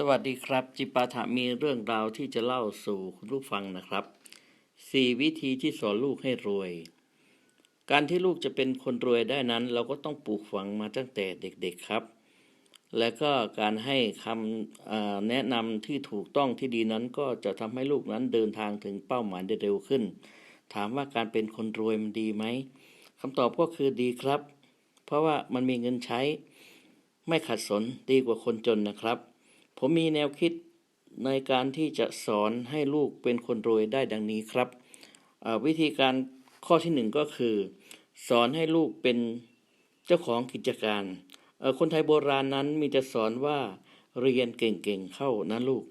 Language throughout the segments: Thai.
สวัสดีครับ จิปาถะมีเรื่องราวที่จะเล่าสู่คุณผู้ฟังนะครับสี่วิธีที่สอนลูกให้รวย การที่ลูกจะเป็นคนรวยได้นั้น เราก็ต้องปลูกฝังมาตั้งแต่เด็กๆครับ และก็การให้คำแนะนำที่ถูกต้องที่ดีนั้น ก็จะทำให้ลูกนั้นเดินทางถึงเป้าหมายได้เร็วขึ้น ถามว่าการเป็นคนรวยมันดีไหมคำตอบก็คือดีครับ เพราะว่ามันมีเงินใช้ ไม่ขัดสนดีกว่าคนจนนะครับ ผมมีแนวคิดในการที่จะสอนให้ลูกเป็นคนรวยได้ดังนี้ครับวิธีการข้อที่หนึ่งก็คือ สอนให้ลูกเป็นเจ้าของกิจการ คนไทยโบราณนั้นมีจะสอนว่าเรียนเก่งๆเข้านะลูก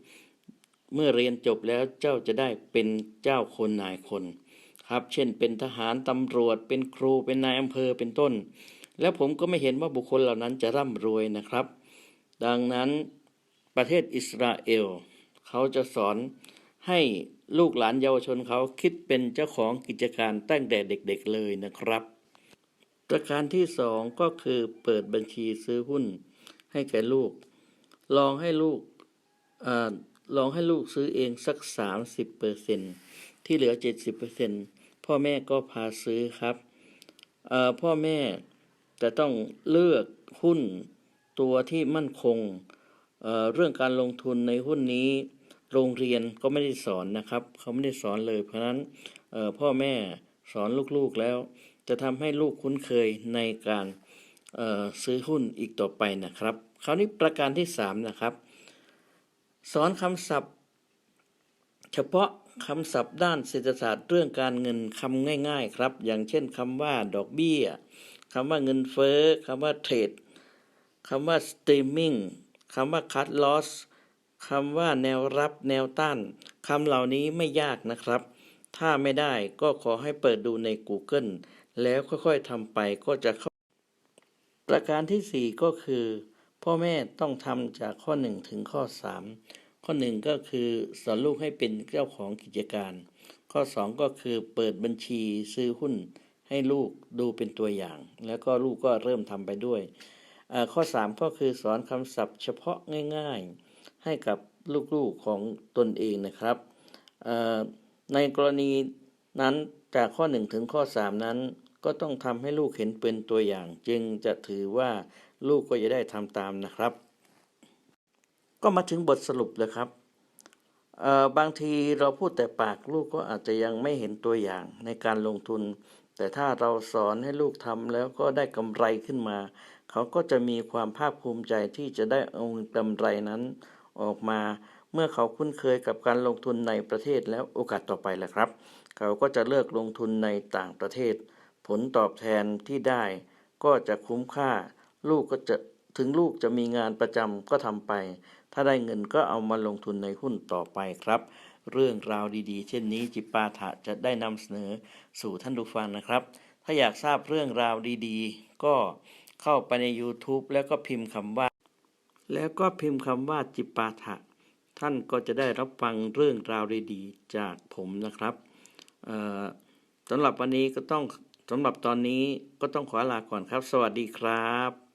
เมื่อเรียนจบแล้วเจ้าจะได้เป็นเจ้าคนนายคนครับ เช่น เป็นทหารตำรวจ เป็นครู เป็นนายอำเภอ เป็นต้น แล้วผมก็ไม่เห็นว่าบุคคลเหล่านั้นจะร่ำรวยนะครับ ดังนั้น ประเทศอิสราเอล เขาจะสอนให้ลูกหลานเยาวชนเขาคิดเป็นเจ้าของกิจการตั้งแต่เด็กๆเลยนะครับ ประการที่สองก็คือเปิดบัญชีซื้อหุ้นให้แก่ลูก ลองให้ลูกอลองให้ลูกซื้อเองสัก 30เปอร์เซนที่เหลือ 70เปอร์เซนพ่อแม่ก็พาซื้อครับ พ่อแม่จะต้องเลือกหุ้นตัวที่มั่นคง เเรื่องการลงทุนในหุ้นนี้โรงเรียนก็ไม่ได้สอนนะครับ เขาไม่ได้สอนเลย เพราะนั้นพ่อแม่สอนลูกๆแล้ว จะทำให้ลูกคุ้นเคยในการซื้อหุ้นอีกต่อไปนะครับ คราวนี้ประการที่สามนะครับ สอนคำศัพท์ เฉพาะคำศัพท์ด้านเศรษฐศาสตร์เรื่องการเงินคำง่าย ๆ ครับ อย่างเช่นคำว่าดอกเบี้ยคำว่าเงินเฟ้อคำว่าเทรดคำว่า streaming คำว่า cut loss คำว่าแนวรับแนวต้านคำเหล่านี้ไม่ยากนะครับ ถ้าไม่ได้ก็ขอให้เปิดดูใน Google แล้วค่อยๆทำไปก็จะเข้า ประการที่สี่ก็คือ พ่อแม่ต้องทำจากข้อหนึ่งถึงข้อสามข้อหนึ่งก็คือสอนลูกให้เป็นเจ้าของกิจการ ข้อสองก็คือเปิดบัญชีซื้อหุ้นให้ลูกดูเป็นตัวอย่าง แล้วก็ลูกก็เริ่มทำไปด้วย ข้อสามก็คือสอนคำศัพท์เฉพาะง่ายๆ ให้กับลูกๆของตนเองนะครับในกรณีนั้นจากข้อหนึ่งถึงข้อสามนั้น ก็ต้องทำให้ลูกเห็นเป็นตัวอย่าง จึงจะถือว่าลูกก็จะได้ทำตามนะครับ ก็มาถึงบทสรุปเลยครับบางทีเราพูดแต่ปากลูกก็อาจจะยังไม่เห็นตัวอย่างในการลงทุน แต่ถ้าเราสอนให้ลูกทำแล้วก็ได้กำไรขึ้นมา เขาก็จะมีความภาคภูมิใจที่จะได้เอากำไรนั้นออกมา เมื่อเขาคุ้นเคยกับการลงทุนในประเทศแล้วโอกาสต่อไปแหละครับ เขาก็จะเลือกลงทุนในต่างประเทศ ผลตอบแทนที่ได้ ก็จะคุ้มค่า ลูกก็จะถึงลูกจะมีงานประจำก็ทำไป ถ้าได้เงินก็เอามาลงทุนในหุ้นต่อไปครับ เรื่องราวดีๆ เช่นนี้จิปาถะจะได้นำเสนอสู่ท่านผู้ฟังนะครับ ถ้าอยากทราบเรื่องราวดีๆ ก็เข้าไปใน YouTube แล้วก็พิมพ์คำว่า แล้วก็พิมพ์คำว่าจิปาถะ ท่านก็จะได้รับฟังเรื่องราวดีๆ จากผมนะครับสำหรับวันนี้ก็ต้องสำหรับตอนนี้ก็ต้องขอลาก่อนครับ สวัสดีครับ